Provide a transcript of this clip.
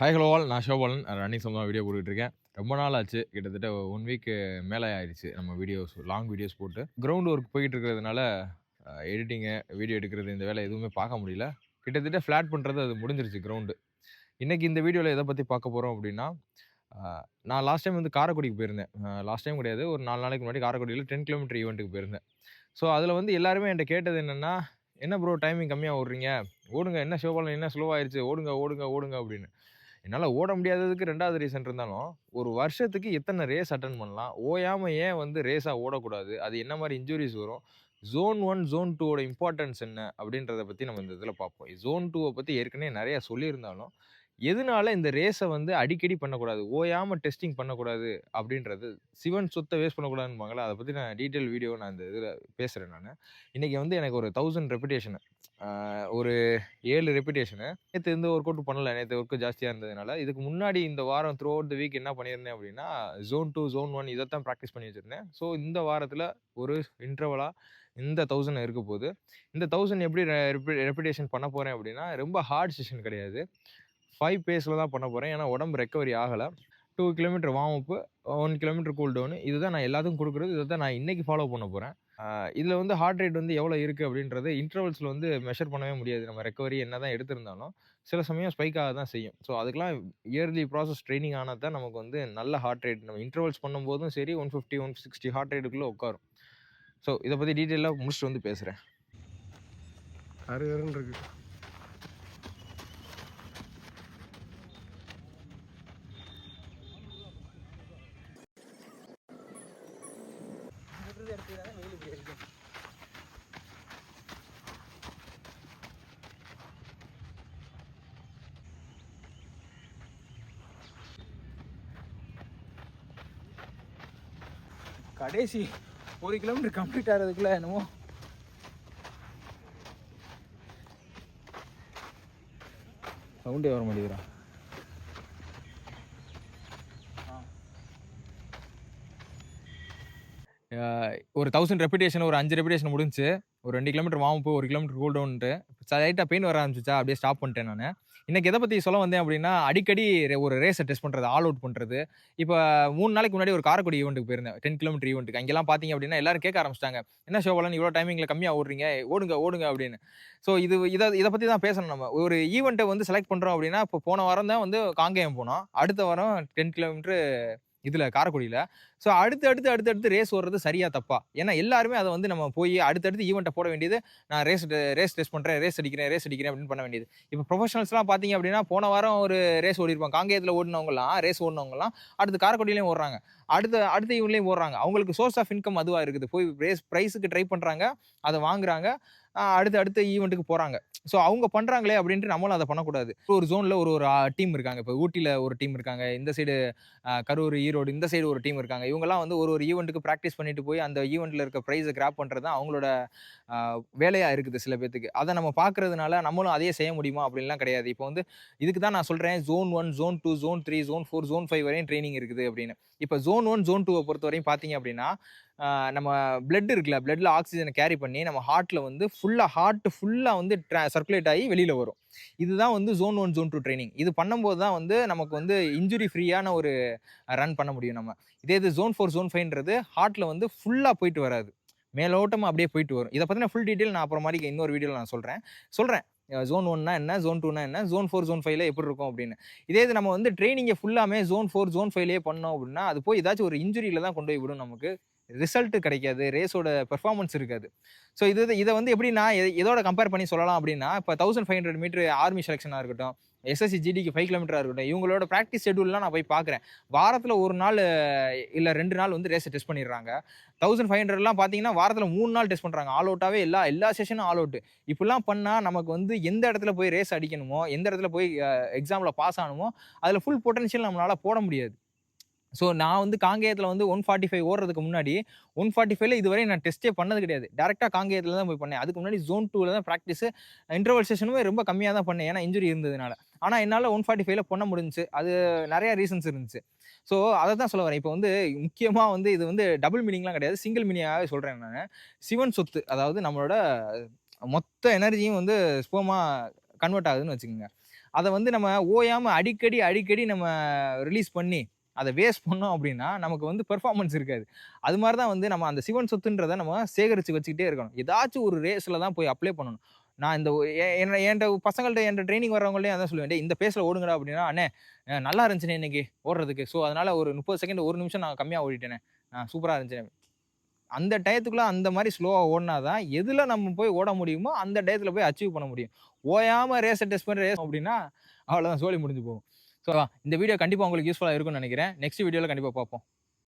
Hi hello all நான் ஷோபாலன். Running சம்பந்தமாக video போட்டுட்ருக்கேன் ரொம்ப நாள் ஆச்சு. கிட்டத்தட்ட ஒன் வீக்கு மேலே ஆயிடுச்சு நம்ம வீடியோஸ் லாங் வீடியோஸ் போட்டு. கிரவுண்ட் ஒர்க் போயிட்டு இருக்கிறதுனால எடிட்டிங்கு வீடியோ எடுக்கிறது இந்த வேலை எதுவுமே பார்க்க முடியல. கிட்டத்தட்ட ஃப்ளாட் பண்ணுறது அது முடிஞ்சிருச்சு கிரவுண்டு இன்றைக்கி இந்த வீடியோவில் எதை பற்றி பார்க்க போகிறோம் அப்படின்னா நான் லாஸ்ட் டைம் வந்து காரைக்குடிக்கு போயிருந்தேன். லாஸ்ட் டைம் கிடையாது. ஒரு நாலு நாளைக்கு முன்னாடி காரைக்குடியில் டென் கிலோமீட்டர் ஈவெண்ட்டுக்கு போயிருந்தேன். ஸோ அதில் வந்து எல்லாருமே என்கிட்ட கேட்டது என்னென்னா என்ன ப்ரோ டைமிங் கம்மியாக ஓடுறீங்க? ஓடுங்க. என்ன ஷோபாலம் என்ன ஸ்லோவாயிருச்சு ஓடுங்க ஓடுங்க ஓடுங்க அப்படின்னு. என்னால் ஓட முடியாததுக்கு ரெண்டாவது ரீசன் இருந்தாலும் ஒரு வருஷத்துக்கு எத்தனை ரேஸ் அட்டன் பண்ணலாம்? ஓயாமல் ஏன் வந்து ரேஸாக ஓடக்கூடாது? அது என்ன மாதிரி இன்ஜுரிஸ் வரும்? ஜோன் ஒன் ஜோன் டூவோட இம்பார்ட்டன்ஸ் என்ன? அப்படின்றத பற்றி நம்ம இந்த இதில் பார்ப்போம். ஜோன் டூவை பற்றி ஏற்கனவே நிறையா சொல்லியிருந்தாலும் எதனால இந்த ரேஸை வந்து அடிக்கடி பண்ணக்கூடாது? ஓயாமல் டெஸ்டிங் பண்ணக்கூடாது அப்படின்றது. சிவன் சொத்தை வேஸ்ட் பண்ணக்கூடாதுன்னு அதை பற்றி நான் டீட்டெயில் வீடியோ நான் இந்த இதில் பேசுகிறேன் நான். இன்றைக்கி வந்து எனக்கு ஒரு தௌசண்ட் ரெப்புடேஷனு ஒரு ஏழு ரெப்புடேஷனு நேற்று எந்த ஒர்க் அவுட் பண்ணல. நேற்று ஒர்க்கு ஜாஸ்தியாக இருந்ததுனால இதுக்கு முன்னாடி இந்த வாரம் த்ரூ அவுட் த வீக் என்ன பண்ணியிருந்தேன் அப்படின்னா ஜோன் டூ ஜோன் ஒன் இதைத்தான் ப்ராக்டிஸ் பண்ணி வச்சுருந்தேன். ஸோ இந்த வாரத்தில் ஒரு இன்டர்வலாக இந்த தௌசண்ட் இருக்க போகுது. இந்த தௌசண்ட் எப்படி ரெப்புடேஷன் பண்ண போகிறேன் அப்படின்னா ரொம்ப ஹார்ட் செஷன் கிடையாது. ஃபைவ் பேஸில் தான் பண்ண போகிறேன் ஏன்னா உடம்பு ரெக்கவரி ஆகலை. Two kilometre warm up one kilometre cool down இதுதான் நான் எல்லாத்துக்கும் கொடுக்குறது. இதை தான் நான் இன்றைக்கி ஃபாலோ பண்ண போகிறேன் இதில் வந்து ஹார்ட் ரேட் வந்து எவ்வளோ இருக்குது அப்படின்றது இன்டர்வல்ஸில் வந்து மெஷர் பண்ணவே முடியாது. நம்ம ரெக்கவரி என்ன தான் எடுத்திருந்தாலும் சில சமயம் ஸ்பைக்காக தான் செய்யும். ஸோ அதுக்கெலாம் இயர்லி ப்ராசஸ் ட்ரைனிங் ஆனால் தான் நமக்கு வந்து நல்ல ஹார்ட் ரேட் நம்ம இன்டர்வல்ஸ் பண்ணும்போதும் சரி one fifty one sixty heart ரேட்டுக்குள்ளே உட்காரும். ஸோ இதை பற்றி டீட்டெயிலாக முடிச்சுட்டு வந்து பேசுகிறேன் கட்டினா வெயில் இப்படி இருக்கும் கடைசி ஒரு கிலோமீட்டர் கம்ப்ளீட் ஆகிறதுக்குள்ள என்னமோ? சவுண்டே வர மாட்டேங்கிறான் ஒரு தௌசண்ட் ரெப்பிடேஷன் ஒரு அஞ்சு ரெப்பிடேஷன் முடிஞ்சு ஒரு ரெண்டு கிலோமீட்டர் வார்ம் ஒரு கிலோமீட்டர் கூல் டவுன்ட்டு லைட்டாக பெயின் வர ஆரம்பிச்சிச்சா அப்படியே ஸ்டாப் பண்ணிட்டேன் நான். இன்னைக்கு எதை பற்றி சொல்ல வந்தேன் அப்படின்னா அடிக்கடி ஒரு ரேஸை டெஸ்ட் பண்ணுறது ஆல் அவுட் பண்ணுறது இப்போ மூணு நாளைக்கு முன்னாடி ஒரு காரைக்குடி ஈவெண்ட்டுக்கு போயிருந்தேன். டென் கிலோமீட்டர் ஈவெண்ட்டுக்கு அங்கெல்லாம் பார்த்தீங்க அப்படின்னா எல்லாரும் கேட்க ஆரம்பிச்சிட்டாங்க. என்ன ஷோவெல்லாம் இவ்வளோ டைமிங்கில் கம்மியாக ஓடுறீங்க. ஓடுங்க ஓடுங்க அப்படின்னு. ஸோ இது இதை இதை பற்றி தான் பேசணும் நம்ம. ஒரு ஈவெண்ட்டை வந்து செலக்ட் பண்ணுறோம் அப்படின்னா இப்போ போன வாரம் தான் வந்து காங்கேயம் போனோம். அடுத்த வாரம் டென் கிலோமீட்டர் இதில் காரைக்குடியில். ஸோ அடுத்து அடுத்து அடுத்து ரேஸ் ஓடுறது சரியா தப்பா? ஏன்னா எல்லாருமே அதை வந்து நம்ம போய் அடுத்தடுத்து ஈவெண்ட்டை போட வேண்டியது நான் ரேஸ் ரேஸ் டெஸ்ட் பண்ணுறேன் ரேஸ் அடிக்கிறேன் ரேஸ் அடிக்கிறேன் அப்படின்னு பண்ண வேண்டியது. இப்போ ப்ரொஃபஷனல்ஸ்லாம் பார்த்தீங்க அப்படின்னா போன வாரம் ஒரு ரேஸ் ஓடிருப்பாங்க காங்கேயத்தில் ஓடினவங்கலாம் ரேஸ் ஓடினவங்கலாம் அடுத்து காரக்குடியிலையும் ஓடுறாங்க. அடுத்த அடுத்த ஈவெண்ட்லேயும் ஓடுறாங்க. அவங்களுக்கு சோர்ஸ் ஆஃப் இன்கம் அதுவாக இருக்குது. போய் ரேஸ் ப்ரைஸுக்கு ட்ரை பண்ணுறாங்க அதை வாங்குறாங்க அடுத்து அடுத்த ஈவெண்ட்டுக்கு போகிறாங்க ஸோ அவங்க பண்ணுறாங்களே அப்படின்ட்டு நம்மளும் அதை பண்ணக்கூடாது. ஒரு ஜோனில் ஒரு ஒரு டீம் இருக்காங்க. இப்போ ஊட்டியில் ஒரு டீம் இருக்காங்க. இந்த சைடு கரூர் ஈரோடு இந்த சைடு ஒரு டீம் இருக்காங்க. இவங்கெல்லாம் வந்து ஒரு ஒரு ஈவெண்ட்டுக்கு ப்ராக்டிஸ் பண்ணிட்டு போய் அந்த ஈவெண்ட்டில் இருக்க ப்ரைஸை கிராப் பண்ணுறது தான் அவங்களோட வேலையாக இருக்குது சில பேத்துக்கு. அதை நம்ம பார்க்கறதுனால நம்மளும் அதையே செய்ய முடியுமா? அப்படின்லாம் கிடையாது. இப்போ வந்து இதுக்கு தான் நான் சொல்கிறேன் zone one zone two zone three zone four zone five வரையும் ட்ரைனிங் இருக்குது அப்படின்னு. இப்போ ஜோன் ஒன் ஜோன் டூவை பொறுத்த வரையும் பார்த்தீங்க அப்படின்னா நம்ம பிளட் இருக்குல்ல பிளட்ல ஆக்சிஜனை கேரி பண்ணி நம்ம ஹார்ட்டில் வந்து ஃபுல்லாக ஹார்ட் ஃபுல்லாக வந்து சர்க்குலேட் ஆகி வெளியில் வரும். இதுதான் வந்து zone one zone two training இது பண்ணும்போது தான் வந்து நமக்கு வந்து இன்ஜுரி ஃப்ரீயான ஒரு ரன் பண்ண முடியும் நம்ம. இதே இது ஜோன் ஃபோர் ஜோன் ஃபைவ்ன்றது ஹார்ட்டில் வந்து ஃபுல்லாக போயிட்டு வராது. மேலோட்டமாக அப்படியே போயிட்டு வரும். இதை பற்றின ஃபுல் டீட்டெயில் நான் அப்புறம் மாதிரி இன்னொரு வீடியோவில் நான் சொல்கிறேன் சொல்கிறேன் ஜோன் ஒன்னா என்ன? ஜோன் டூனா என்ன? ஜோன் ஃபோர் ஜோன் ஃபைவ்ல எப்படி இருக்கும் அப்படின்னு. இதே இது நம்ம வந்து ட்ரைனிங்கை ஃபுல்லாமே ஜோன் ஃபோர் ஜோன் ஃபைவ்லேயே பண்ணோம் அப்படின்னா அது போய் ஏதாச்சும் ஒரு இன்ஜுரியில் தான் கொண்டு போய் விடும் நமக்கு. ரிசல்ட் கிடைக்காது ரேஸோட பெர்ஃபார்மன்ஸ் இருக்காது. ஸோ இது இதை வந்து எப்படி நான் எதோட கம்பேர் பண்ணி சொல்லலாம் அப்படின்னா இப்போ thousand five hundred metre army செலெக்ஷனாக இருக்கட்டும் எஸ்எஸ்சி ஜிடிக்கு ஃபைவ் கிலோமீட்டராக இருக்கட்டும் இவங்களோட ப்ராக்டிஸ் ஷெடியூல்லாம் நான் போய் பார்க்குறேன். வாரத்தில் ஒரு நாள் இல்லை ரெண்டு நாள் வந்து ரேஸை டெஸ்ட் பண்ணிடுறாங்க. தௌசண்ட் ஃபைவ் ஹண்ட்ரட்லாம் பார்த்தீங்கன்னா வாரத்தில் மூணு நாள் டெஸ்ட் பண்ணுறாங்க ஆல் அவுட்டாகவே எல்லா எல்லா செஷனும் ஆல் அவுட் இப்படிலாம் பண்ணால் நமக்கு வந்து எந்த இடத்துல போய் ரேஸ் அடிக்கணுமோ எந்த இடத்துல போய் எக்ஸாமில் பாஸ் ஆகணுமோ அதில் ஃபுல் பொட்டன்ஷியல் நம்மளால் போட முடியாது. ஸோ நான் வந்து காங்கேயத்தில் வந்து ஒன் ஃபார்ட்டி ஃபைவ் ஓடுறதுக்கு முன்னாடி ஒன் ஃபார்ட்டி ஃபைவ்ல இதுவரை நான் டெஸ்ட்டே பண்ணது கிடையாது. டேரெக்டாக காங்கேயத்தில் தான் போய் பண்ணேன். அதுக்கு முன்னாடி ஜோன் டூவில் தான் ப்ராக்டிஸ் இன்டர்வல் செஷனுமே ரொம்ப கம்மியாக தான் பண்ணேன். ஏன்னா இன்ஜுரி இருந்ததுனால. ஆனால் என்னால் ஒன் ஃபார்ட்டி ஃபைவ்ல பண்ண முடிஞ்சுச்சு. அது நிறைய ரீசன்ஸ் இருந்துச்சு. ஸோ அதை தான் சொல்ல வரேன். இப்போ வந்து முக்கியமாக வந்து இது வந்து டபுள் மீனிங்லாம் கிடையாது. சிங்கிள் மீனிங்காகவே சொல்கிறேன் நான். சிவன் சொத்து அதாவது நம்மளோட மொத்த எனர்ஜியும் வந்து ஸ்போமாக கன்வெர்ட் ஆகுதுன்னு வச்சுக்கோங்க. அதை வந்து நம்ம ஓயாமல் அடிக்கடி அடிக்கடி நம்ம ரிலீஸ் பண்ணி அதை வேஸ்ட் பண்ணோம் அப்படின்னா நமக்கு வந்து பெர்ஃபார்மன்ஸ் இருக்காது. அது மாதிரி தான் வந்து நம்ம அந்த சிவன் சொத்துன்றதை நம்ம சேகரித்து வச்சுக்கிட்டே இருக்கணும். ஏதாச்சும் ஒரு ரேஸில் தான் போய் அப்ளை பண்ணணும். நான் இந்த ஒ- என்ன என்கிட்ட பசங்கள்ட்ட என்கிட்ட ட்ரைனிங் வர்றவங்களையும் அதான் சொல்லுவேன். இந்த பேஸில் ஓடுங்கடா அப்படின்னா அண்ணே நல்லா இருந்துச்சுண்ணே இன்னைக்கு ஓடுறதுக்கு. ஸோ அதனால ஒரு முப்பது செகண்ட் ஒரு நிமிஷம் நான் கம்மியாக ஓடிட்டேனே. நான் சூப்பராக இருந்துச்சு அந்த டயத்துக்குள்ளே அந்த மாதிரி ஸ்லோவாக ஓடினா தான் எதில் நம்ம போய் ஓட முடியுமோ அந்த டயத்தில் போய் அச்சீவ் பண்ண முடியும். ஓயாமல் ரேஸை டெஸ்ட் பண்ணி ரேஸ் அப்படின்னா அவ்வளோதான் சோழி முடிஞ்சு போகும். ஸோ இந்த வீடியோ கண்டிப்பாக உங்களுக்கு யூஸ்ஃபுல்லாக இருக்கும்னு நினைக்கிறேன். நெக்ஸ்ட் வீடியோவில் கண்டிப்பாக பார்ப்போம்.